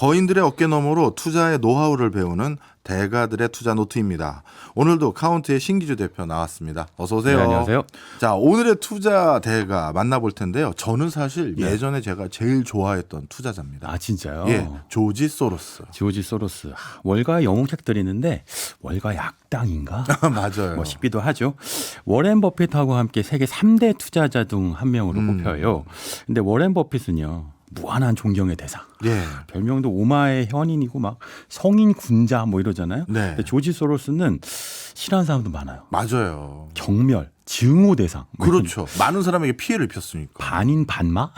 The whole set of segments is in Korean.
거인들의 어깨 너머로 투자의 노하우를 배우는 대가들의 투자 노트입니다. 오늘도 카운트의 신기주 대표 나왔습니다. 어서 오세요. 네, 안녕하세요. 자, 오늘의 투자 대가 만나볼 텐데요. 저는 사실 예. 예전에 제가 제일 좋아했던 투자자입니다. 아 진짜요? 예, 조지 소로스. 지오지 소로스 하, 월가 영웅책들이 있는데 월가 약당인가? 맞아요. 뭐 싶기도 하죠. 워렌 버핏하고 함께 세계 3대 투자자 중 한 명으로 음. 꼽혀요. 근데 워렌 버핏은요. 무한한 존경의 대상. 예. 별명도 오마의 현인이고 막 성인 군자 뭐 이러잖아요. 네. 근데 조지 소로스는 싫어하는 사람도 많아요. 맞아요. 경멸, 증오 대상. 뭐 그렇죠. 많은 사람에게 피해를 입혔으니까. 반인 반마?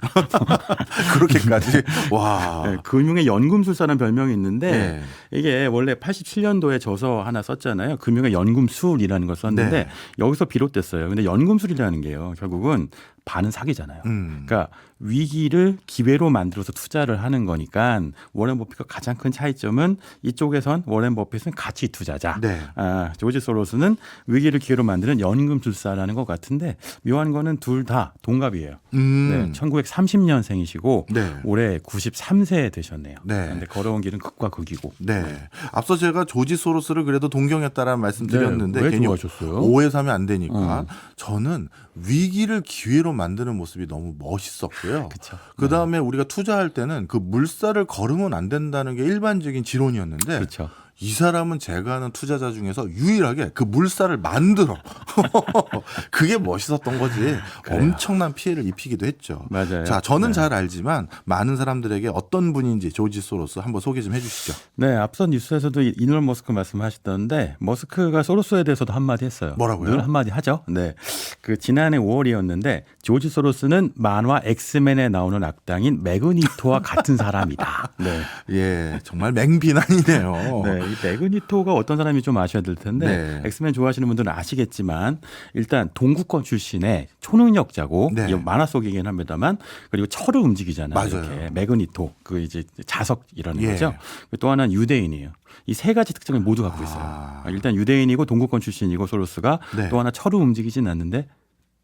그렇게까지. 와. 네, 금융의 연금술사라는 별명이 있는데 네. 이게 원래 87년도에 저서 하나 썼잖아요. 금융의 연금술이라는 걸 썼는데 네. 여기서 비롯됐어요. 근데 연금술이라는 게요. 결국은 반은 사기잖아요. 음. 그러니까 위기를 기회로 만들어서 투자를 하는 거니까 워렌 버핏과 가장 큰 차이점은 이쪽에선 워렌 버핏은 가치 투자자, 네. 아, 조지 소로스는 위기를 기회로 만드는 연금술사라는 것 같은데 묘한 거는 둘 다 동갑이에요. 음. 네, 1930년생이시고 네. 올해 93세 되셨네요. 네. 근데 걸어온 길은 극과 극이고. 네. 앞서 제가 조지 소로스를 그래도 동경했다라는 말씀 드렸는데 네, 왜 괜히 좋아하셨어요? 오해서 하면 안 되니까 어. 저는 위기를 기회로 만드는 모습이 너무 멋있었고요. 그쵸. 그 다음에 우리가 투자할 때는 그 물살을 걸으면 안 된다는 게 일반적인 지론이었는데 그렇죠. 이 사람은 제가 아는 투자자 중에서 유일하게 그 물살을 만들어. 그게 멋있었던 거지. 엄청난 피해를 입히기도 했죠. 맞아요. 자, 저는 네. 잘 알지만 많은 사람들에게 어떤 분인지 조지 소로스 한번 소개 좀 해주시죠. 네, 앞선 뉴스에서도 이- 이널 머스크 말씀하셨던데 머스크가 소로스에 대해서도 한마디 했어요. 뭐라고요? 늘 한마디 하죠. 네, 그 지난해 5월이었는데 조지 소로스는 만화 엑스맨에 나오는 악당인 매그니토와 같은 사람이다. 네. 예, 정말 맹비난이네요. 네, 이 매그니토가 어떤 사람이 좀 아셔야 될 텐데 네. 엑스맨 좋아하시는 분들은 아시겠지만 일단 동구권 출신의 초능력자고 네. 이 만화 속이긴 합니다만 그리고 철을 움직이잖아요. 맞아요. 이렇게 매그니토 그 이제 자석이라는 예. 거죠. 또 하나는 유대인이에요. 이 세 가지 특징을 모두 갖고 있어요. 아. 일단 유대인이고 동구권 출신이고 소로스가 네. 또 하나 철을 움직이진 않는데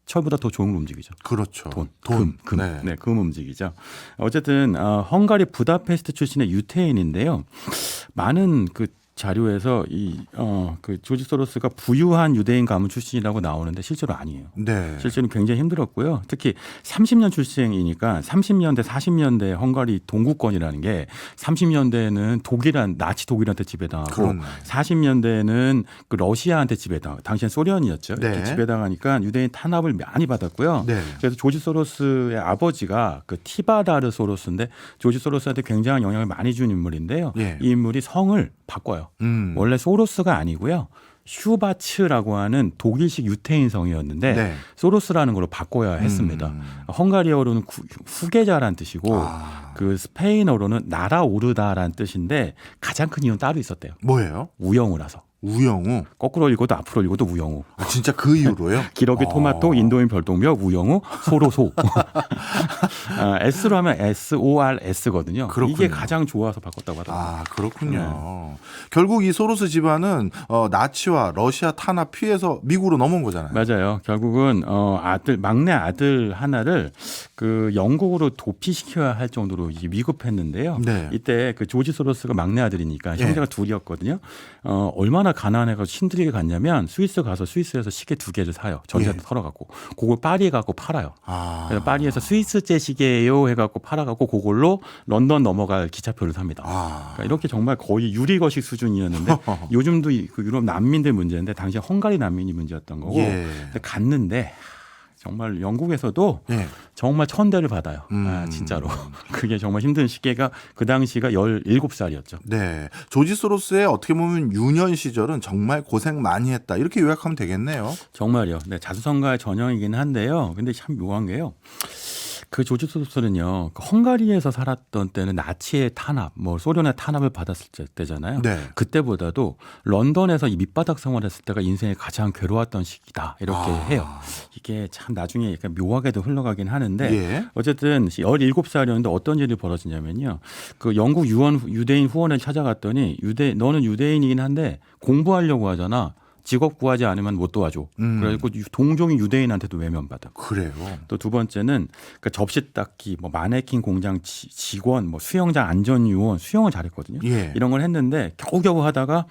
철보다 더 좋은 걸 움직이죠. 그렇죠. 돈, 돈. 금, 금, 네. 네. 금 움직이죠. 어쨌든 어, 헝가리 부다페스트 출신의 유태인인데요. 많은 그 자료에서 이어그 조지 소로스가 부유한 유대인 가문 출신이라고 나오는데 실제로 아니에요. 네. 실제로 굉장히 힘들었고요. 특히 30년 출생이니까 30년대, 40년대 헝가리 동구권이라는 게 30년대에는 독일한 나치 독일한테 지배당하고 그렇네. 40년대에는 그 러시아한테 지배당, 당시엔 소련이었죠. 네. 지배당하니까 유대인 탄압을 많이 받았고요. 네. 그래서 조지 소로스의 아버지가 그 티바다르 소로스인데 조지 소로스한테 굉장한 영향을 많이 준 인물인데요. 예. 이 인물이 성을 바꿔요. 음. 원래 소로스가 아니고요. 슈바츠라고 하는 독일식 유태인 성이었는데 네. 소로스라는 걸로 바꿔야 했습니다. 음. 헝가리어로는 구- 후계자란 뜻이고 아. 그 스페인어로는 날아오르다란 뜻인데 가장 큰 이유는 따로 있었대요. 뭐예요? 우영우라서. 우영우. 거꾸로 읽어도 앞으로 읽어도 우영우. 아, 진짜 그 이유로요? 기러기 어. 토마토, 인도인 별똥별, 우영우, 소로소. 아, S로 하면 S O R S거든요. 그렇군요. 이게 가장 좋아서 바꿨다고 하더라고요. 아 그렇군요. 네. 결국 이 소로스 집안은 어, 나치와 러시아 탄압 피해서 미국으로 넘어온 거잖아요. 맞아요. 결국은 어 아들 막내 아들 하나를 그 영국으로 도피시켜야 할 정도로 이게 위급했는데요. 네. 이때 그 조지 소로스가 막내 아들이니까 예. 형제가 둘이었거든요. 어 얼마나 가난해가 힘들게 갔냐면 스위스 가서 스위스에서 시계 두 개를 사요. 전세 예. 털어갖고 그걸 파리에 갖고 팔아요. 아, 그래서 파리에서 스위스제 시계예요 해갖고 팔아갖고 그걸로 런던 넘어갈 기차표를 삽니다. 아, 그러니까 이렇게 정말 거의 유리거식 수준이었는데 요즘도 이- 그 유럽 난민들 문제인데 당시 헝가리 난민이 문제였던 거고 예. 갔는데 정말 영국에서도 예. 정말 천대를 받아요. 음. 아, 진짜로. 그게 정말 힘든 시기가 그 당시가 17살이었죠. 네. 조지 소로스의 어떻게 보면 유년 시절은 정말 고생 많이 했다. 이렇게 요약하면 되겠네요. 정말요. 네, 자수성가의 전형이긴 한데요. 근데 참 묘한 게요. 그 조지 소로스는요. 그 헝가리에서 살았던 때는 나치의 탄압, 뭐 소련의 탄압을 받았을 때- 때잖아요. 네. 그때보다도 런던에서 이 밑바닥 생활했을 때가 인생에 가장 괴로웠던 시기다 이렇게 아. 해요. 이게 참 나중에 약간 묘하게도 흘러가긴 하는데 예. 어쨌든 17살이었는데 어떤 일이 벌어지냐면요. 그 영국 유언 유대인 후원을 찾아갔더니 유대 너는 유대인이긴 한데 공부하려고 하잖아. 직업 구하지 않으면 못 도와줘. 음. 그래가지고 유- 동종이 유대인한테도 외면받아. 그래요. 또 두 번째는 그 접시 닦기, 뭐 마네킹 공장 지- 직원, 뭐 수영장 안전요원 수영을 잘했거든요. 예. 이런 걸 했는데 겨우겨우 하다가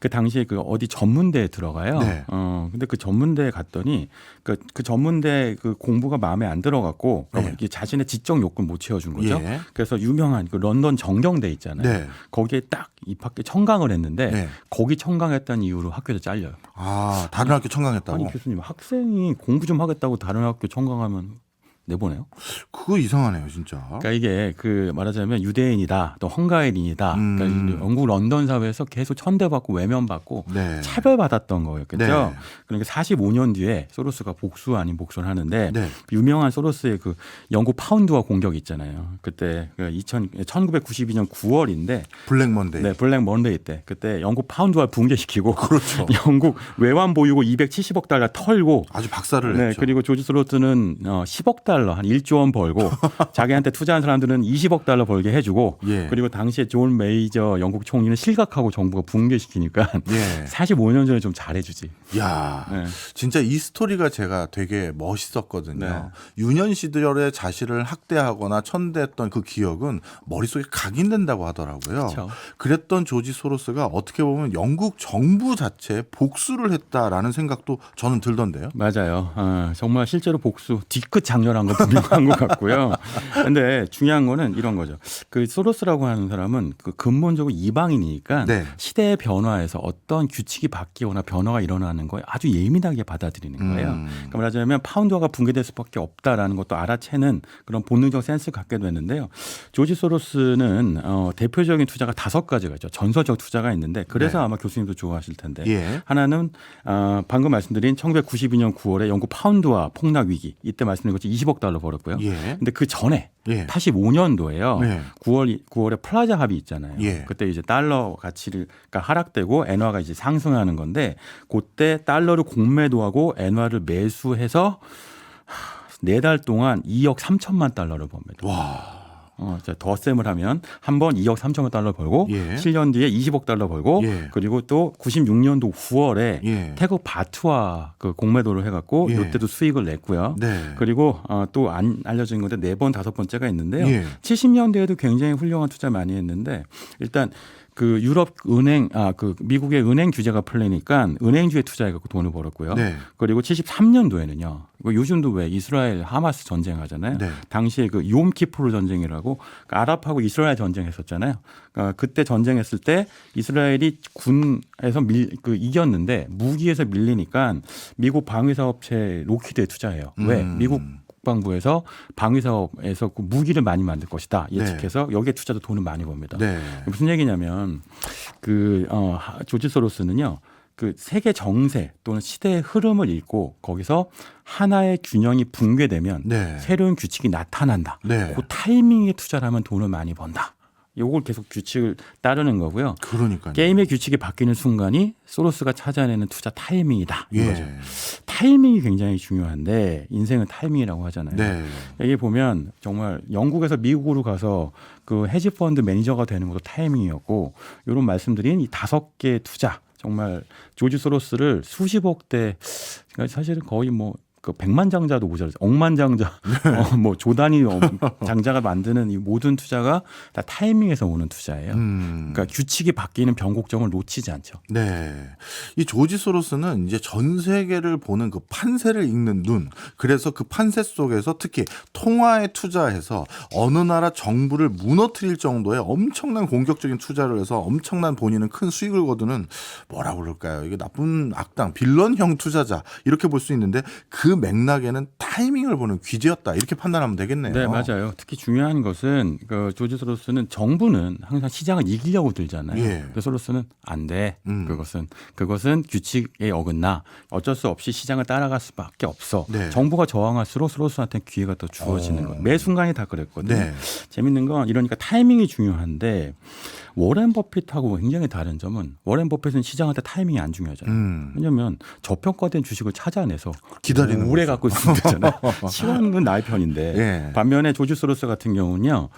그 당시에 그 어디 전문대에 들어가요. 네. 어 근데 그 전문대에 갔더니 그, 그 전문대 그 공부가 마음에 안 들어갔고 네. 이게 자신의 지적 요건 못 채워준 거죠. 예. 그래서 유명한 그 런던 정경대 있잖아요. 네. 거기에 딱 입학해 청강을 했는데 네. 거기 청강했다는 이유로 학교에서 잘려요. 아, 다른 학교 청강했다고. 아니 교수님 학생이 공부 좀 하겠다고 다른 학교 청강하면 내보내요? 그거 이상하네요, 진짜. 그러니까 이게 그 말하자면 유대인이다, 또 헝가리인이다. 음. 그러니까 영국 런던 사회에서 계속 천대받고 외면받고 네. 차별받았던 거였겠죠. 네. 그러니까 45년 뒤에 소로스가 복수 아닌 복수를 하는데 네. 유명한 소로스의 그 영국 파운드와 공격 있잖아요. 그때 그 2000, 1992년 9월인데 블랙 먼데이. 네, 블랙 먼데이 때 그때 영국 파운드와 붕괴시키고 그렇죠. 영국 외환 보유고 270억 달러 털고 아주 박살을 네, 냈죠. 그리고 조지 소로스는 어, 10억 달러 한 1조 원 벌고 자기한테 투자한 사람들은 20억 달러 벌게 해주고 예. 그리고 당시에 존 메이저 영국 총리는 실각하고 정부가 붕괴시키니까 예. 45년 전에 좀 잘해주지. 야, 네. 진짜 이 스토리가 제가 되게 멋있었거든요. 네. 유년 시절에 자신을 학대하거나 천대했던 그 기억은 머릿속에 각인된다고 하더라고요. 그렇죠. 그랬던 조지 소로스가 어떻게 보면 영국 정부 자체에 복수를 했다라는 생각도 저는 들던데요. 맞아요. 어, 정말 실제로 복수 뒤끝 장렬한 거 분명한 것 같고요. 근데 중요한 거는 이런 거죠. 그 소로스라고 하는 사람은 그 근본적으로 이방인이니까 네. 시대의 변화에서 어떤 규칙이 바뀌거나 변화가 일어나는 거에 아주 예민하게 받아들이는 거예요. 음. 그러니까 말하자면 파운드화가 붕괴될 수밖에 없다라는 것도 알아채는 그런 본능적 센스를 갖게 됐는데요. 조지 소로스는 어, 대표적인 투자가 다섯 가지가 있죠. 전설적 투자가 있는데 그래서 네. 아마 교수님도 좋아하실 텐데 예. 하나는 어, 방금 말씀드린 1992년 9월에 영국 파운드화 폭락 위기 이때 말씀드린 것처럼 20억 달러 벌었고요. 예. 근데 그 전에 예. 85년도에요. 네. 9월 9월에 플라자 합의 있잖아요. 예. 그때 이제 달러 가치가 하락되고 엔화가 이제 상승하는 건데 그때 달러를 공매도 하고 엔화를 매수해서 네달 동안 2억 3천만 달러를 법니다. 와. 어, 자, 덧셈을 하면 한 번 2억 3천만 달러 벌고 예. 7년 뒤에 20억 달러 벌고 예. 그리고 또 96년도 9월에 예. 태국 바투와 그 공매도를 해갖고 예. 이때도 수익을 냈고요. 네. 그리고 어, 또 안 알려진 건데 네 번 다섯 번째가 있는데요. 예. 70년대에도 굉장히 훌륭한 투자 많이 했는데 일단 그 유럽 은행 아 그 미국의 은행 규제가 풀리니까 은행주에 투자해 갖고 돈을 벌었고요. 네. 그리고 73년도에는요. 이거 요즘도 왜 이스라엘 하마스 전쟁하잖아요. 네. 당시에 그 욤키프르 전쟁이라고 그 아랍하고 이스라엘 전쟁했었잖아요. 그러니까 그때 전쟁했을 때 이스라엘이 군에서 밀 그 이겼는데 무기에서 밀리니까 미국 방위사업체 로키드에 투자해요. 왜? 음. 미국 국방부에서 방위 사업에서 그 무기를 많이 만들 것이다 네. 예측해서 여기에 투자도 돈을 많이 법니다. 네. 무슨 얘기냐면 그 어, 하- 조지 소로스는요. 그 세계 정세 또는 시대의 흐름을 읽고 거기서 하나의 균형이 붕괴되면 네. 새로운 규칙이 나타난다. 네. 그 타이밍에 투자를 하면 돈을 많이 번다. 요걸 계속 규칙을 따르는 거고요. 그러니까요. 게임의 규칙이 바뀌는 순간이 소로스가 찾아내는 투자 타이밍이다. 예. 타이밍이 굉장히 중요한데 인생은 타이밍이라고 하잖아요. 네. 여기 보면 정말 영국에서 미국으로 가서 그 헤지 펀드 매니저가 되는 것도 타이밍이었고 이런 말씀드린 이 다섯 개 투자 정말 조지 소로스를 수십억 대 그러니까 사실은 거의 뭐 그 백만장자도 모자라죠. 억만장자, 어, 뭐 조단위 어, 장자가 만드는 이 모든 투자가 다 타이밍에서 오는 투자예요. 음. 그러니까 규칙이 바뀌는 변곡점을 놓치지 않죠. 네. 이 조지 소로스는 이제 전 세계를 보는 그 판세를 읽는 눈. 그래서 그 판세 속에서 특히 통화에 투자해서 어느 나라 정부를 무너뜨릴 정도의 엄청난 공격적인 투자를 해서 엄청난 본인은 큰 수익을 거두는 뭐라고 그럴까요? 이게 나쁜 악당, 빌런형 투자자 이렇게 볼 수 있는데 그 맥락에는 타이밍을 보는 귀재였다. 이렇게 판단하면 되겠네요. 네, 맞아요. 특히 중요한 것은 그 조지 소로스는 정부는 항상 시장을 이기려고 들잖아요. 예. 근데 소로스는 안 돼. 음. 그것은 그것은 규칙에 어긋나 어쩔 수 없이 시장을 따라갈 수밖에 없어. 네. 정부가 저항할수록 소로스한테 기회가 더 주어지는 어. 거예요. 매 순간이 다 그랬거든요. 네. 재밌는 건 이러니까 타이밍이 중요한데 워렌 버핏하고 굉장히 다른 점은 워렌 버핏은 시장한테 타이밍이 안 중요하잖아요. 음. 왜냐하면 저평가된 주식을 찾아내서 기다리는 오래. 갖고 있으면 되잖아요. 시간은 나의 편인데 예. 반면에 조지 소로스 같은 경우는요,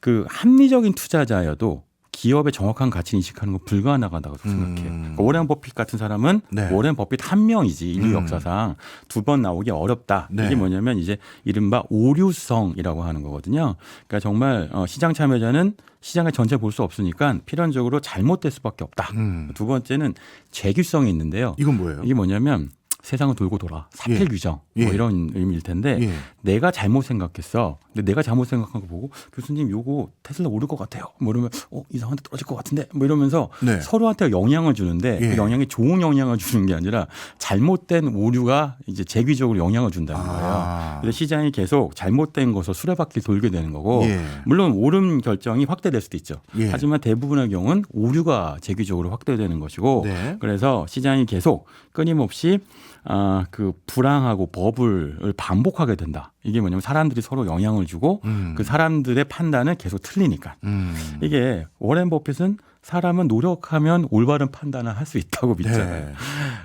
그 합리적인 투자자여도 기업의 정확한 가치 인식하는 건 불가능하다고 생각해요. 음. 그러니까 오렌 버핏 같은 사람은 네. 오렌 버핏 한 명이지 인류 음. 역사상 두 번 나오기 어렵다. 네. 이게 뭐냐면 이제 이른바 오류성이라고 하는 거거든요. 그러니까 정말 어, 시장 참여자는 시장의 전체 볼 수 없으니까 필연적으로 잘못될 수밖에 없다. 음. 두 번째는 재규성이 있는데요. 이건 뭐예요? 이게 뭐냐면 세상은 돌고 돌아 사필 예. 규정 예. 뭐 이런 의미일 텐데 예. 내가 잘못 생각했어. 근데 내가 잘못 생각한 거 보고 교수님 요거 테슬라 오를 것 같아요. 뭐 이러면 어 이상한데 떨어질 것 같은데 뭐 이러면서 네. 서로한테 영향을 주는데 예. 그 영향이 좋은 영향을 주는 게 아니라 잘못된 오류가 이제 재규적으로 영향을 준다는 거예요. 아. 그래서 시장이 계속 잘못된 것을 수레바퀴 돌게 되는 거고 예. 물론 오름 결정이 확대될 수도 있죠. 예. 하지만 대부분의 경우는 오류가 재규적으로 확대되는 것이고 네. 그래서 시장이 계속 끊임없이 아, 그 불황하고 버블을 반복하게 된다. 이게 뭐냐면 사람들이 서로 영향을 주고 음. 그 사람들의 판단은 계속 틀리니까. 음. 이게 워렌 버핏은 사람은 노력하면 올바른 판단을 할 수 있다고 믿잖아요. 네.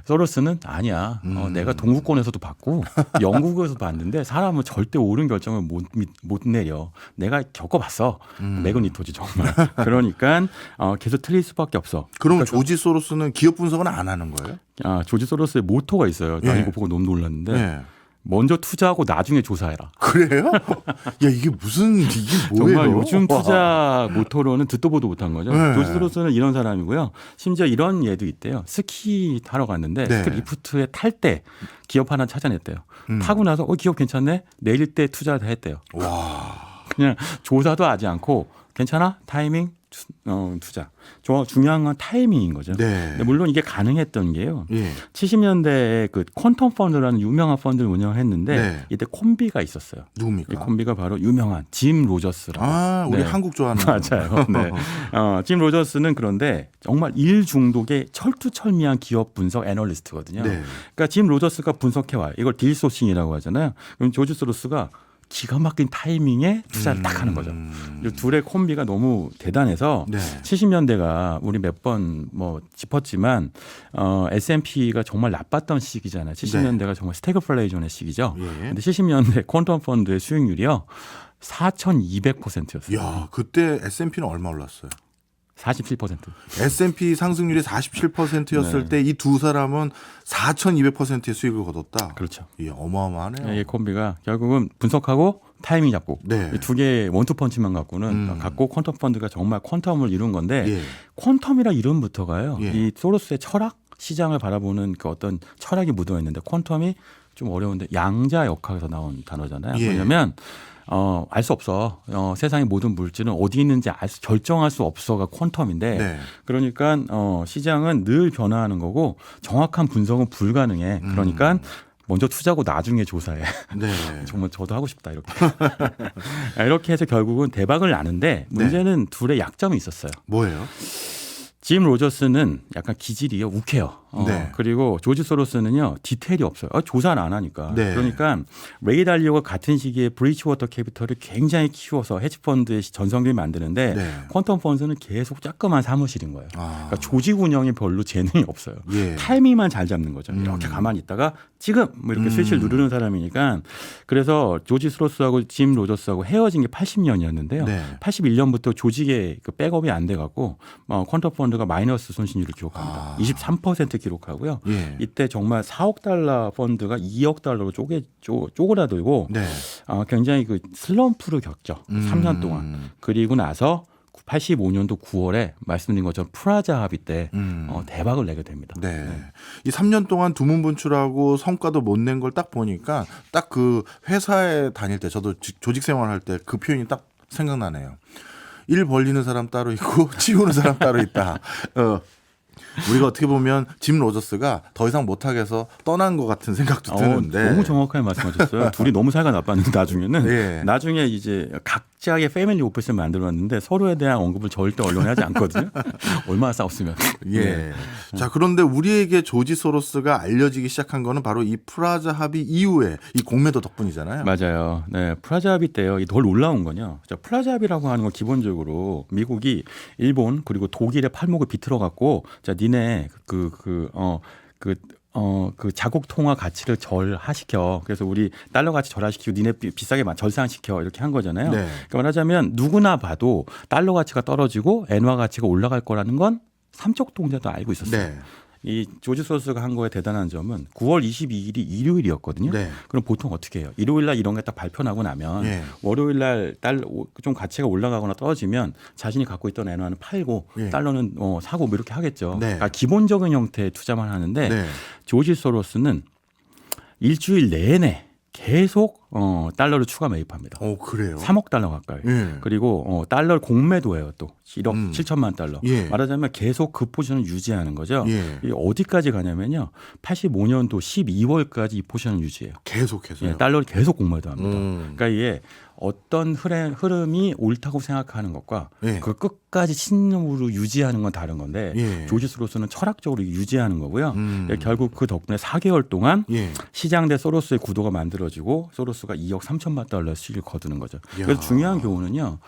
소로스는 아니야. 어, 음. 내가 동구권에서도 봤고 영국에서도 봤는데 사람은 절대 옳은 결정을 못, 믿- 못 내려. 내가 겪어봤어. 음. 매그니토지 정말. 그러니까 어, 계속 틀릴 수밖에 없어. 그러면 조지 소로스는 기업 분석은 안 하는 거예요? 아, 조지 소로스의 모토가 있어요. 나 예. 이거 보고 너무 놀랐는데 네. 먼저 투자하고 나중에 조사해라. 그래요? 야 이게 무슨 이게 뭐예요? 정말 요즘 와. 투자 모토로는 듣도 보도 못한 거죠. 네. 조지 소로스는 이런 사람이고요. 심지어 이런 예도 있대요. 스키 타러 갔는데 네. 스키 리프트에 탈 때 기업 하나 찾아냈대요. 음. 타고 나서 어 기업 괜찮네 내릴 때 투자 다 했대요. 와. 그냥 조사도 하지 않고 괜찮아 타이밍 투, 어, 투자. 저 중요한 건 타이밍인 거죠. 네. 물론 이게 가능했던 게요. 예. 70년대에 그 퀀텀 펀드라는 유명한 펀드를 운영을 했는데 네. 이때 콤비가 있었어요. 이 누굽니까? 콤비가 바로 유명한 짐 로저스라고. 아, 우리 네. 한국 좋아하는 맞아요. 네. 어, 짐 로저스는 그런데 정말 일 중독의 철두철미한 기업 분석 애널리스트거든요. 네. 그러니까 짐 로저스가 분석해 와요. 이걸 딜 소싱이라고 하잖아요. 그럼 조지 소로스가 기가 막힌 타이밍에 투자를 딱 하는 거죠. 음. 이 둘의 콤비가 너무 대단해서 네. 70년대가 우리 몇 번 뭐 짚었지만 어, S&P가 정말 나빴던 시기잖아요. 70년대가 정말 스태그플레이존의 시기죠. 예. 근데 70년대 퀀텀 펀드의 수익률이요. 4,200%였어요. 야, 그때 S&P는 얼마 올랐어요? 47%. S&P 상승률이 47%였을 네. 때이 두 사람은 4,200%의 수익을 거뒀다. 그렇죠. 예, 어마어마하네요. 이 콤비가 결국은 분석하고 타이밍 잡고 네. 이두 개의 원투펀치만 갖고는 음. 갖고 퀀텀 펀드가 정말 퀀텀을 이룬 건데 예. 퀀텀이라 이름부터가요. 예. 이 소로스의 철학 시장을 바라보는 그 어떤 철학이 묻어 있는데 퀀텀이 좀 어려운데 양자 역학에서 나온 단어잖아요. 예. 왜냐면 어, 알 수 없어. 어, 세상의 모든 물질은 어디 있는지 알 수, 결정할 수 없어가 퀀텀인데 네. 그러니까 어, 시장은 늘 변화하는 거고 정확한 분석은 불가능해. 그러니까 음. 먼저 투자하고 나중에 조사해. 네. 정말 저도 하고 싶다 이렇게. 이렇게 해서 결국은 대박을 나는데 네. 문제는 둘의 약점이 있었어요. 뭐예요? 짐 로저스는 약간 기질이요, 욱해요. 어, 네. 그리고 조지 소로스는요, 디테일이 없어요. 어, 조사를 안 하니까. 네. 그러니까 레이 달리오가 같은 시기에 브리치워터 캐피털을 굉장히 키워서 헤지펀드의 전성기를 만드는데 네. 퀀텀 펀드는 계속 조그만 사무실인 거예요. 아. 그러니까 조직 운영에 별로 재능이 없어요. 예. 타이밍만 잘 잡는 거죠. 음. 이렇게 가만히 있다가 지금 뭐 이렇게 음. 스위치를 누르는 사람이니까 그래서 조지 스로스하고 짐 로저스하고 헤어진 게 80년이었는데요. 네. 81년부터 조직의 그 백업이 안 돼 갖고 어, 퀀텀 펀드가 마이너스 손실률을 기록합니다. 아. 23% 기록하고요. 예. 이때 정말 4억 달러 펀드가 2억 달러로 쪼개 쪼, 쪼그라들고 네. 어, 굉장히 그 슬럼프를 겪죠. 음. 3년 동안. 그리고 나서 85년도 9월에 말씀드린 것처럼 프라자 합의 때 음. 어, 대박을 내게 됩니다. 네. 이 3년 동안 두문 분출하고 성과도 못 낸 걸 딱 보니까 딱 그 회사에 다닐 때 저도 지- 조직 생활할 때 그 표현이 딱 생각나네요. 일 벌리는 사람 따로 있고 치우는 사람 따로 있다. 어. 우리가 어떻게 보면 짐 로저스가 더 이상 못하겠어 떠난 것 같은 생각도 어, 드는데 너무 정확하게 말씀하셨어요. 둘이 너무 사이가 나빴는데 나중에는 예. 나중에 이제 각자의 패밀리 오피스를 만들었는데 서로에 대한 언급을 절대 언론에 하지 않거든요. 얼마나 싸웠으면. 예. 네. 자, 그런데 우리에게 조지 소로스가 알려지기 시작한 거는 바로 이 프라자 합의 이후에 이 공매도 덕분이잖아요. 맞아요. 네, 프라자 합의 때요. 이더 놀라운 건요. 자, 프라자 합의라고 하는 건 기본적으로 미국이 일본 그리고 독일의 팔목을 비틀어 갖고 자, 니네 그 그 어 그 어, 그 자국 통화 가치를 절하시켜. 그래서 우리 달러 가치 절하시키고 니네 비- 비싸게 마- 절상시켜. 이렇게 한 거잖아요. 네. 그러니까 말하자면 누구나 봐도 달러 가치가 떨어지고 엔화 가치가 올라갈 거라는 건 삼척 동자도 알고 있었어요. 네. 이 조지 소스가 한 거에 대단한 점은 9월 22일이 일요일이었거든요. 네. 그럼 보통 어떻게 해요? 일요일 날 이런 게 딱 발표 나고 나면 예. 월요일 날달좀 가치가 올라가거나 떨어지면 자신이 갖고 있던 엔화는 팔고 예. 달러는 어, 사고 뭐 이렇게 하겠죠. 네. 그러니까 기본적인 형태의 투자만 하는데 네. 조지 소로스는 일주일 내내 계속 어, 달러를 추가 매입합니다. 어 그래요. 3억 달러 가까이. 예. 그리고 어, 달러 공매도예요 또 1억 음. 7천만 달러. 예. 말하자면 계속 그 포지션을 유지하는 거죠. 예. 어디까지 가냐면요. 85년도 12월까지 이 포지션을 유지해요. 계속해서요. 예, 달러를 계속 공매도합니다. 음. 그러니까 이게 어떤 흐름, 흐름이 옳다고 생각하는 것과 예. 그 끝까지 신념으로 유지하는 건 다른 건데 예. 조지스로서는 철학적으로 유지하는 거고요. 음. 예, 결국 그 덕분에 4개월 동안 예. 시장 대 소로스의 구도가 만들어지고 소로스 가 2억 3천만 달러 수익을 거두는 거죠. 그래서 중요한 교훈은요.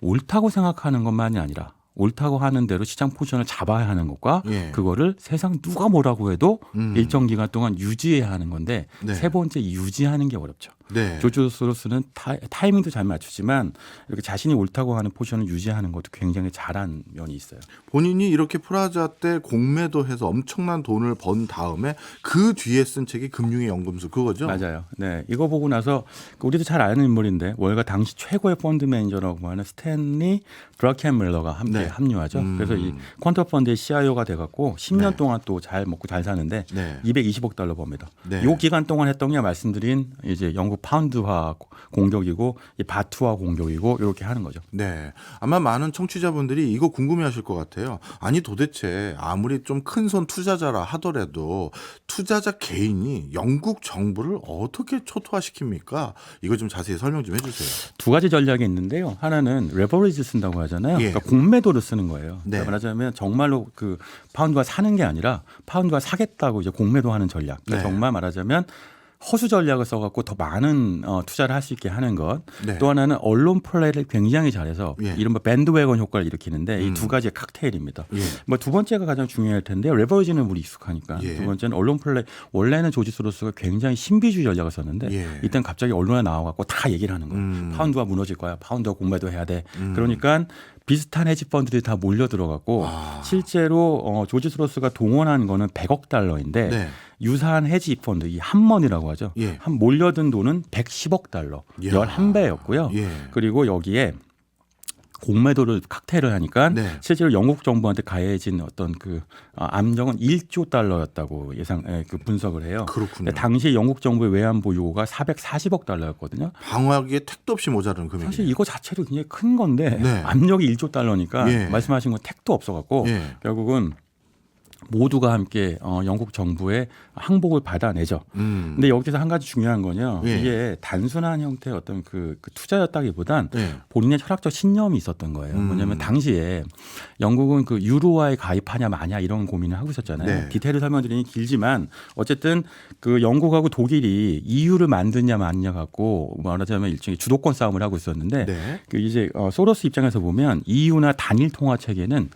옳다고 생각하는 것만이 아니라 옳다고 하는 대로 시장 포지션을 잡아야 하는 것과 예. 그거를 세상 누가 뭐라고 해도 음. 일정 기간 동안 유지해야 하는 건데 네. 세 번째 유지하는 게 어렵죠. 네. 조조 소로스는 타, 타이밍도 잘 맞추지만 이렇게 자신이 옳다고 하는 포지션을 유지하는 것도 굉장히 잘한 면이 있어요. 본인이 이렇게 프라자 때 공매도 해서 엄청난 돈을 번 다음에 그 뒤에 쓴 책이 금융의 연금술 그거죠? 맞아요. 네, 이거 보고 나서 그 우리도 잘 아는 인물인데 월가 당시 최고의 펀드 매니저라고 하는 스탠리 드라켄 밀러가 함께 네. 합류하죠. 음. 그래서 이 퀀터 펀드의 CIO가 돼갖고 10년 네. 동안 또 잘 먹고 잘 사는데 네. 220억 달러 법니다. 네. 이 기간 동안 했던 게 말씀드린 이제 영국 파운드화 공격이고 이 바트화 공격이고 이렇게 하는 거죠. 네. 아마 많은 청취자분들이 이거 궁금해 하실 것 같아요. 아니 도대체 아무리 좀 큰 손 투자자라 하더라도 투자자 개인이 영국 정부를 어떻게 초토화시킵니까? 이거 좀 자세히 설명 좀 해주세요. 두 가지 전략이 있는데요. 하나는 레버리지 쓴다고 하잖아요. 예. 그러니까 공매도 를 쓰는 거예요. 네. 그러니까 말하자면 정말로 그 파운드가 사는 게 아니라 파운드가 사겠다고 이제 공매도하는 전략. 그러니까 네. 정말 말하자면 허수 전략을 써갖고 더 많은 어, 투자를 할 수 있게 하는 것. 네. 또 하나는 언론 플레이를 굉장히 잘해서 예. 이른바 밴드웨건 효과를 일으키는데 이 음. 두 가지의 칵테일입니다. 예. 뭐두 번째가 가장 중요할 텐데요. 레버리지는 우리 익숙하니까. 예. 두 번째는 언론 플레이. 원래는 조지 소로스가 굉장히 신비주의 전략을 썼는데 예. 이땐 갑자기 언론에 나와갖고 다 얘기를 하는 거예요. 음. 파운드가 무너질 거야. 파운드가 공매도 해야 돼. 음. 그러니까 비슷한 헤지 펀드들이 다 몰려 들어갔고 아. 실제로 어, 조지 소로스가 동원한 거는 100억 달러인데 네. 유사한 헤지 펀드 이 한먼이라고 하죠. 예. 한 몰려든 돈은 110억 달러. 이야. 11배였고요. 예. 그리고 여기에 공매도를 칵테일을 하니까 네. 실제로 영국 정부한테 가해진 어떤 그 아, 암정은 1조 달러였다고 예상 예, 그 분석을 해요. 그렇군요. 당시 영국 정부의 외환보 요구가 440억 달러였거든요. 방어하기에 택도 없이 모자른 금액이. 사실 이거 자체로 굉장히 큰 건데 네. 압력이 1조 달러니까 예. 말씀하신 건 택도 없어갖고 예. 결국은 모두가 함께 어, 영국 정부의 항복을 받아내죠. 음. 근데 여기서 한 가지 중요한 건요. 예. 이게 단순한 형태의 어떤 그, 그 투자였다기보단 예. 본인의 철학적 신념이 있었던 거예요. 음. 뭐냐면 당시에 영국은 그 유로화에 가입하냐 마냐 이런 고민을 하고 있었잖아요. 네. 디테일을 설명드리니 길지만 어쨌든 그 영국하고 독일이 EU를 만드냐 마냐 갖고 말하자면 일종의 주도권 싸움을 하고 있었는데 네. 그 이제 어, 소로스 입장에서 보면 EU나 단일 통화 체계는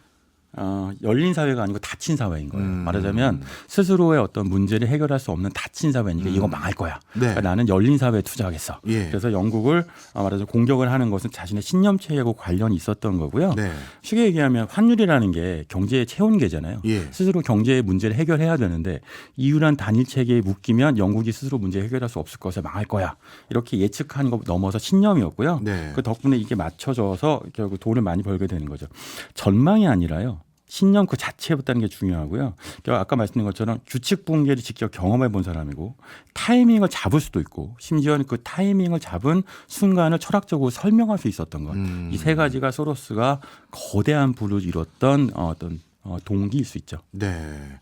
어, 열린 사회가 아니고 닫힌 사회인 거예요. 음. 말하자면 스스로의 어떤 문제를 해결할 수 없는 닫힌 사회니까 이거 망할 거야. 네. 그러니까 나는 열린 사회에 투자하겠어. 예. 그래서 영국을 어, 말하자면 공격을 하는 것은 자신의 신념 체계하고 관련이 있었던 거고요. 네. 쉽게 얘기하면 환율이라는 게 경제의 체온계잖아요. 예. 스스로 경제의 문제를 해결해야 되는데 이유란 단일 체계에 묶이면 영국이 스스로 문제 해결할 수 없을 것에 망할 거야. 이렇게 예측하는 것 넘어서 신념이었고요. 네. 그 덕분에 이게 맞춰져서 결국 돈을 많이 벌게 되는 거죠. 전망이 아니라요. 신념 그 자체였다는 게 중요하고요. 그러니까 아까 말씀드린 것처럼 규칙 붕괴를 직접 경험해 본 사람이고 타이밍을 잡을 수도 있고 심지어는 그 타이밍을 잡은 순간을 철학적으로 설명할 수 있었던 것. 음. 이세 가지가 소로스가 거대한 부를 이뤘던 어, 어떤 어, 동기일 수 있죠. 네.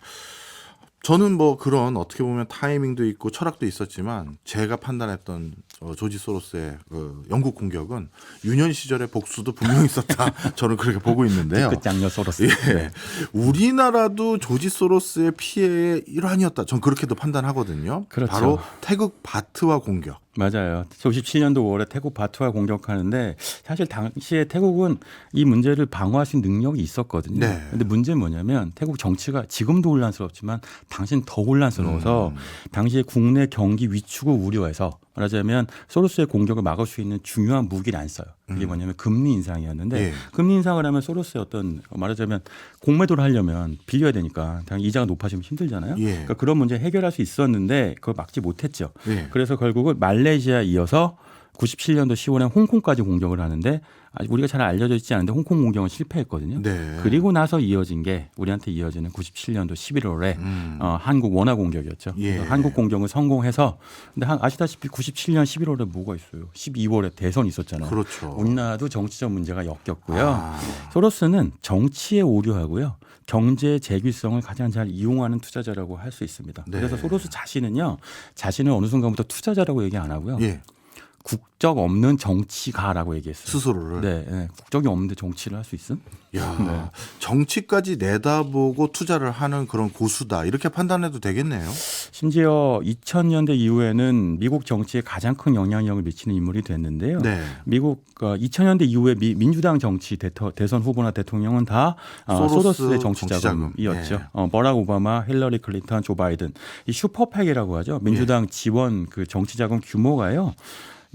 저는 뭐 그런 어떻게 보면 타이밍도 있고 철학도 있었지만 제가 판단했던 어, 조지 소로스의 그 영국 공격은 유년 시절의 복수도 분명히 있었다. 저는 그렇게 보고 있는데요. 그 장녀 소로스. 예. 네. 우리나라도 조지 소로스의 피해의 일환이었다. 전 그렇게도 판단하거든요. 그렇죠. 바로 태극 바트와 공격. 맞아요. 57년도 5월에 태국 바투와 공격하는데 사실 당시에 태국은 이 문제를 방어할 수 있는 능력이 있었거든요. 네. 근데 문제는 뭐냐면 태국 정치가 지금도 혼란스럽지만 당신 더 혼란스러워서 음. 당시에 국내 경기 위축을 우려해서 말하자면 소로스의 공격을 막을 수 있는 중요한 무기를 안 써요. 그게 뭐냐면 금리 인상이었는데 음. 예. 금리 인상을 하면 소로스의 어떤 말하자면 공매도를 하려면 빌려야 되니까 당연히 이자가 높아지면 힘들잖아요. 예. 그러니까 그런 문제 해결할 수 있었는데 그걸 막지 못했죠. 예. 그래서 결국은 말레이시아 이어서 97년도 10월에 홍콩까지 공격을 하는데 아직 우리가 잘 알려져 있지 않은데 홍콩 공격은 실패했거든요. 네. 그리고 나서 이어진 게 우리한테 이어지는 97년도 11월에 음. 어, 한국 원화 공격이었죠. 예. 한국 공격을 성공해서 근데 한- 아시다시피 97년 11월에 뭐가 있어요? 12월에 대선이 있었잖아요. 그렇죠. 우리나라도 정치적 문제가 엮였고요. 아. 소로스는 정치에 오류하고요. 경제 재규성을 가장 잘 이용하는 투자자라고 할 수 있습니다. 네. 그래서 소로스 자신은요, 자신을 어느 순간부터 투자자라고 얘기 안 하고요. 예. 국적 없는 정치가라고 얘기했어요. 스스로를. 네, 네. 국적이 없는데 정치를 할 수 있음? 야, 네. 정치까지 내다보고 투자를 하는 그런 고수다. 이렇게 판단해도 되겠네요. 심지어 2000년대 이후에는 미국 정치에 가장 큰 영향력을 미치는 인물이 됐는데요. 네. 미국 어, 2000년대 이후에 미- 민주당 정치 대터, 대선 후보나 대통령은 다 어, 소로스 소로스 의 정치. 자금이었죠. 예. 어, 버락 오바마, 힐러리 클린턴, 조 바이든 이 슈퍼팩이라고 하죠. 민주당 예. 지원 그 정치 자금 규모가요.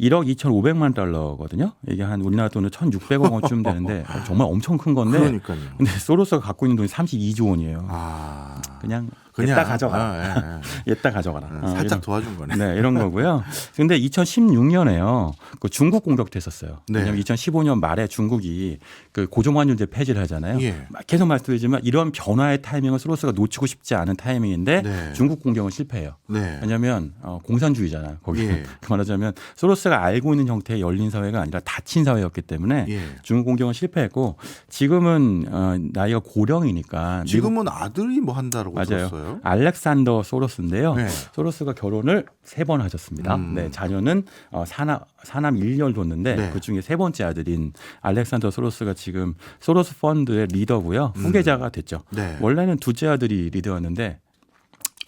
1억 2,500만 달러거든요. 이게 한 우리나라 돈으로 1,600억 원쯤 되는데 어, 정말 엄청 큰 건데. 그러니까요. 근데 소로스가 갖고 있는 돈이 32조 원이에요. 아. 그냥 그냥 얘다 가져가라. 아, 예, 예. 얘다 가져가라. 음, 어, 살짝 이런- 도와준 거네. 네, 이런 거고요. 근데 2016년에요. 그 중국 공격도 했었어요. 네. 왜냐하면 2015년 말에 중국이 그 고종환율제 폐지를 하잖아요. 예. 계속 말씀드리지만 이런 변화의 타이밍을 소로스가 놓치고 싶지 않은 타이밍인데 네. 중국 공격은 실패해요. 네. 왜냐하면 어, 공산주의잖아요. 거기 예. 그 말하자면 소로스가 알고 있는 형태의 열린 사회가 아니라 닫힌 사회였기 때문에 예. 중국 공격은 실패했고 지금은 어, 나이가 고령이니까 지금은 아들이 뭐 한다라고 맞아요. 들었어요. 알렉산더 소로스인데요. 네. 소로스가 결혼을 세 번 하셨습니다. 음. 네, 자녀는 어, 사남 사남 1녀를 뒀는데 네. 그 중에 세 번째 아들인 알렉산더 소로스가 지금 소로스 펀드의 리더고요. 후계자가 됐죠. 네. 원래는 둘째 아들이 리더였는데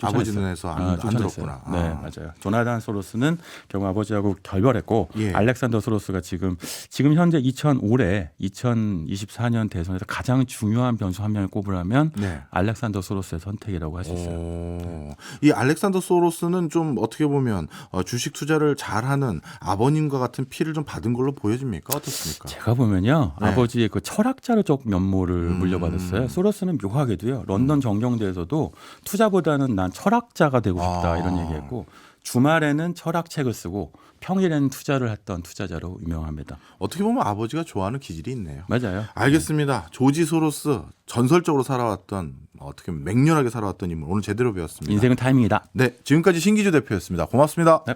아버지. 눈에서 안, 아, 안 쫓아냈어요. 들었구나. 네, 아. 맞아요. 조나단 소로스는 결국 아버지하고 결별했고 예. 알렉산더 소로스가 지금 지금 현재 2005에 2024년 대선에서 가장 중요한 변수 한 명을 꼽으라면 네. 알렉산더 소로스의 선택이라고 할 수 있어요. 오, 이 알렉산더 소로스는 좀 어떻게 보면 어, 주식 투자를 잘하는 아버님과 같은 피를 좀 받은 걸로 보여집니까? 어떻습니까? 제가 보면요 네. 아버지의 그 철학자적 면모를 음. 물려받았어요. 소로스는 묘하게도요 런던 정경대에서도 투자보다는 난 철학자가 되고 싶다 아. 이런 얘기했고 주말에는 철학책을 쓰고 평일에는 투자를 했던 투자자로 유명합니다. 어떻게 보면 아버지가 좋아하는 기질이 있네요. 맞아요. 알겠습니다. 조지 소로스 전설적으로 살아왔던 어떻게 보면 맹렬하게 살아왔던 인물 오늘 제대로 배웠습니다. 인생은 타이밍이다. 네, 지금까지 신기주 대표였습니다. 고맙습니다. 네.